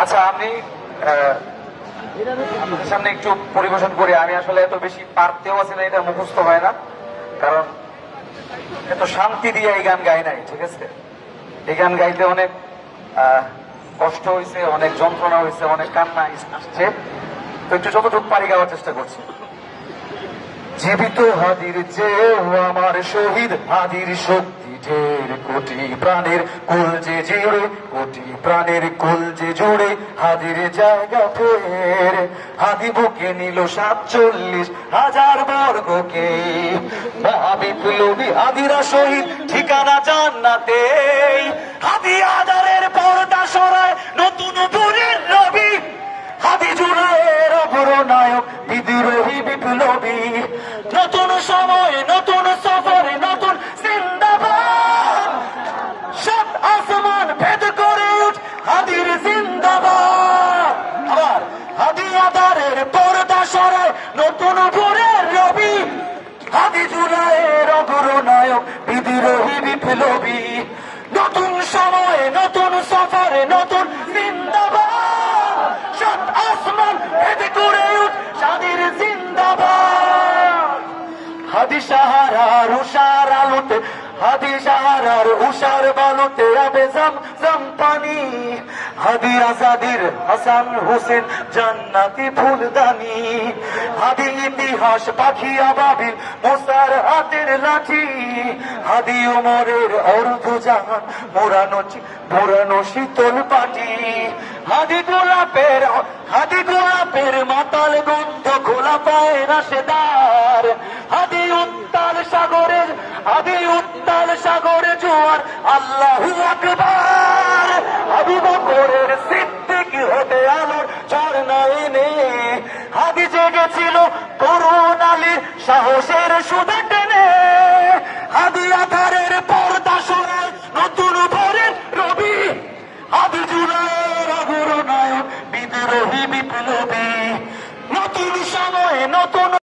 আচ্ছা আমি আপনাদের সামনে একটু পরিবেশন করি। আমি আসলে এত বেশি পারতেও আছি না, এটা মুখস্থ হয় না। কারণ এত শান্তি দিয়ে এই গান গাই নাই, ঠিক আছে? এই গান গাইতে অনেক কষ্ট হয়েছে অনেক যন্ত্রণা হয়েছে অনেক কান্না আসছে। তো একটু যতটুকু পারি গাওয়ার চেষ্টা করছি। জীবিত হাদির চেয়েও আমার শহীদ হাদির শক্তি। ঢের কোটি প্রাণের কুল যে জুড়ে, কোটি প্রাণের কুল যে জুড়ে হাদির জায়গা ফের। হাদি বুকে নিল সাতচল্লিশ হাজার বর্গকে। মহাবিপ্লবী হাদিরা শহীদ, ঠিকানা জান্নাতে হাদি আদারের পর্দা সরায় নতুন পুরের রবি হাদি জুড়ের অপরনায়ক বিদ্রোহী বিপ্লবী। নতুন সময়, নতুন নতুন ভোরের রবি। হাদি জুড়ায়ের অপরনায়ক বিদ্রোহী, বিপ্লবী। নতুন সময়ে, নতুন সফরে, নতুন সাহারার উষার আলোতে হাদি সাহারার উষার বালুতে আবে জাম জাম পানি। হাদি আজাদির হাসান হোসেন জান্নাতি ফুলদানি। হাদি ইতিহাস পাখি আবাবিল মোসার হাতের লাঠি। হাদি ওমরের অর্ধ জাহান, মোরানো মোরানো শীতল পাটি। হাদি গোলাপের হাদি গোলাপের মাতাল গন্ধ খোলা পায় রাশেদার। উত্তাল সাগরের হাদি উত্তাল সাগরে জোয়ার। আল্লাহু বকরের সিদ্দিক হতে আলোর ঝর্ণা এনে হাদি জেগেছিল আলীর সাহসের সুদা টেনে। হাদি আধারের পর্দা সরায় নতুন ভোরের রবি। আদি জুলাইয়ের বিদ্রোহী বিপ্লবী। নতুন সময়ে নতুন